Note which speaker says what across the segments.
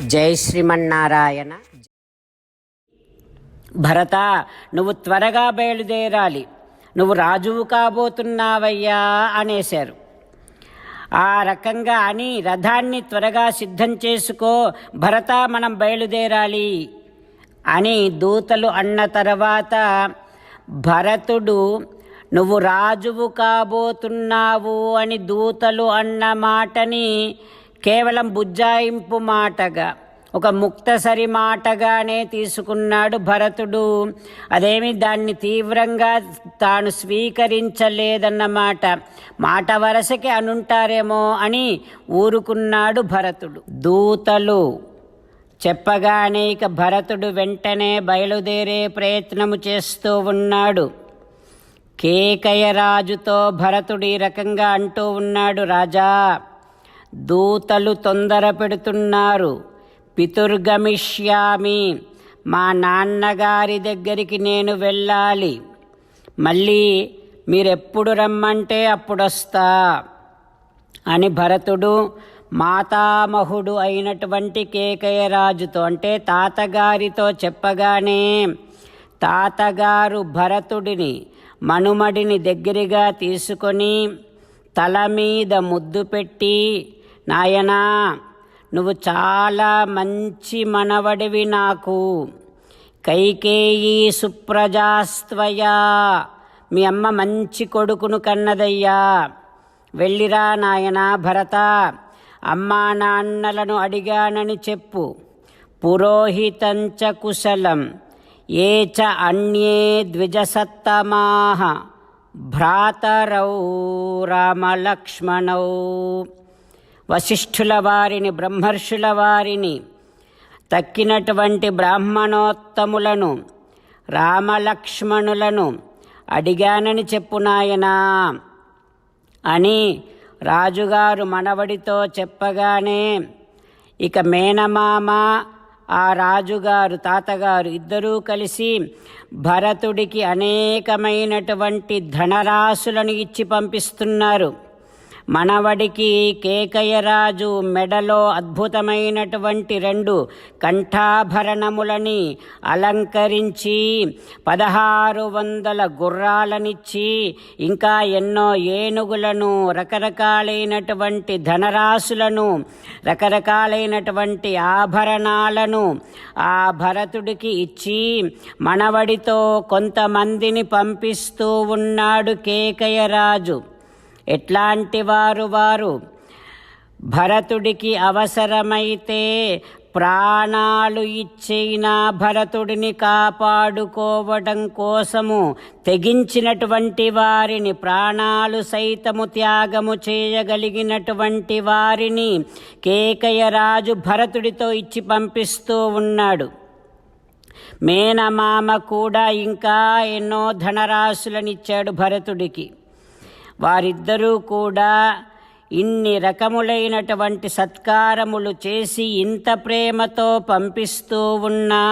Speaker 1: జై శ్రీమన్నారాయణ. భరత నువ్వు త్వరగా బయలుదేరాలి. నువ్వు రాజువు కాబోతున్నావయ్యా అనేశారు. ఆ రకంగా అని రథాన్ని త్వరగా సిద్ధం చేసుకో భరత మనం బయలుదేరాలి అని దూతలు అన్న తర్వాత భరతుడు నువ్వు రాజువు కాబోతున్నావు అని దూతలు అన్న మాటని కేవలం బుజ్జాయింపు మాటగా ఒక ముక్తసరి మాటగానే తీసుకున్నాడు భరతుడు. అదేమి దాన్ని తీవ్రంగా తాను స్వీకరించలేదన్నమాట మాట వరసకి అనుంటారేమో అని ఊరుకున్నాడు భరతుడు. దూతలు చెప్పగానే ఇక భరతుడు వెంటనే బయలుదేరే ప్రయత్నము చేస్తూ ఉన్నాడు. కేకయరాజుతో భరతుడు ఈ రకంగా అంటూ ఉన్నాడు రాజా దూతలు తొందర పెడుతున్నారు. పితుర్గమిష్యామి మా నాన్నగారి దగ్గరికి నేను వెళ్ళాలి. మళ్ళీ మీరెప్పుడు రమ్మంటే అప్పుడొస్తా అని భరతుడు మాతామహుడు అయినటువంటి కేకయరాజుతో అంటే తాతగారితో చెప్పగానే తాతగారు భరతుడిని మనుమడిని దగ్గరగా తీసుకొని తల మీద ముద్దు పెట్టి నాయనా నువ్వు చాలా మంచి మనవడివి నాకు. కైకేయి సుప్రజాస్త్వయా మీ అమ్మ మంచి కొడుకును కన్నదయ్యా. వెళ్ళిరా నాయనా భరత అమ్మా నాన్నలను అడిగానని చెప్పు. పురోహితంచ కుశలం ఏ చ అన్యే ద్విజసత్తమాహ భ్రాతరౌ రామలక్ష్మణౌ. వశిష్ఠుల వారిని బ్రహ్మర్షుల వారిని తక్కినటువంటి బ్రాహ్మణోత్తములను రామలక్ష్మణులను అడిగానని చెప్పు నాయనా అని రాజుగారు మనవడితో చెప్పగానే ఇక మేనమామ ఆ రాజుగారు తాతగారు ఇద్దరూ కలిసి భరతుడికి అనేకమైనటువంటి ధనరాశులను ఇచ్చి పంపిస్తున్నారు. మనవడికి కేకయరాజు మెడలో అద్భుతమైనటువంటి రెండు కంఠాభరణములని అలంకరించి పదహారు వందల గుర్రాలనిచ్చి ఇంకా ఎన్నో ఏనుగులను రకరకాలైనటువంటి ధనరాశులను రకరకాలైనటువంటి ఆభరణాలను ఆ భరతుడికి ఇచ్చి మనవడితో కొంతమందిని పంపిస్తూ ఉన్నాడు కేకయరాజు. ఎట్లాంటి వారు వారు? భరతుడికి అవసరమైతే ప్రాణాలు ఇచ్చైనా భరతుడిని కాపాడుకోవడం కోసము తెగించినటువంటి వారిని ప్రాణాలు సైతము త్యాగము చేయగలిగినటువంటి వారిని కేకయరాజు భరతుడితో ఇచ్చి పంపిస్తూ ఉన్నాడు. మేనమామ కూడా ఇంకా ఎన్నో ధనరాశులనిచ్చాడు భరతుడికి. వారిద్దరూ కూడా ఇన్ని రకములైనటువంటి సత్కారములు చేసి ఇంత ప్రేమతో పంపిస్తూ ఉన్నా.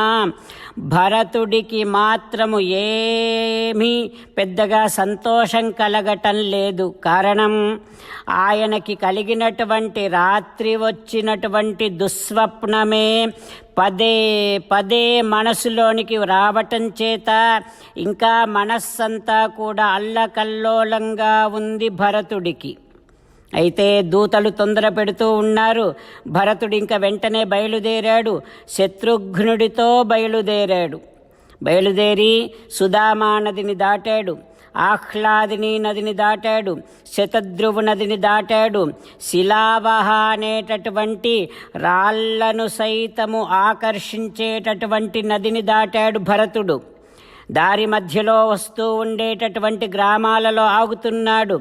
Speaker 1: భరతుడికి మాత్రము ఏమీ పెద్దగా సంతోషం కలగటం లేదు. కారణం ఆయనకి కలిగినటువంటి రాత్రి వచ్చినటువంటి దుస్వప్నమే పదే పదే మనసులోనికి రావటం చేత ఇంకా మనస్సంతా కూడా అల్లకల్లోలంగా ఉంది భరతుడికి. అయితే దూతలు తొందర పెడుతూ ఉన్నారు. భరతుడు ఇంకా వెంటనే బయలుదేరాడు. శత్రుఘ్నుడితో బయలుదేరాడు. బయలుదేరి సుధామా నదిని దాటాడు. ఆహ్లాదిని నదిని దాటాడు. శతద్రువు నదిని దాటాడు. శిలావహ అనేటటువంటి రాళ్ళను సైతము ఆకర్షించేటటువంటి నదిని దాటాడు భరతుడు. దారి మధ్యలో వస్తూ ఉండేటటువంటి గ్రామాలలో ఆగుతున్నాడు.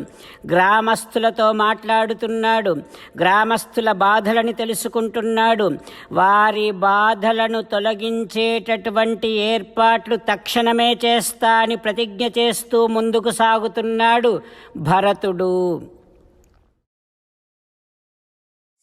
Speaker 1: గ్రామస్తులతో మాట్లాడుతున్నాడు. గ్రామస్తుల బాధలని తెలుసుకుంటున్నాడు. వారి బాధలను తొలగించేటటువంటి ఏర్పాట్లు తక్షణమే చేస్తా అని ప్రతిజ్ఞ చేస్తూ ముందుకు సాగుతున్నాడు భరతుడు.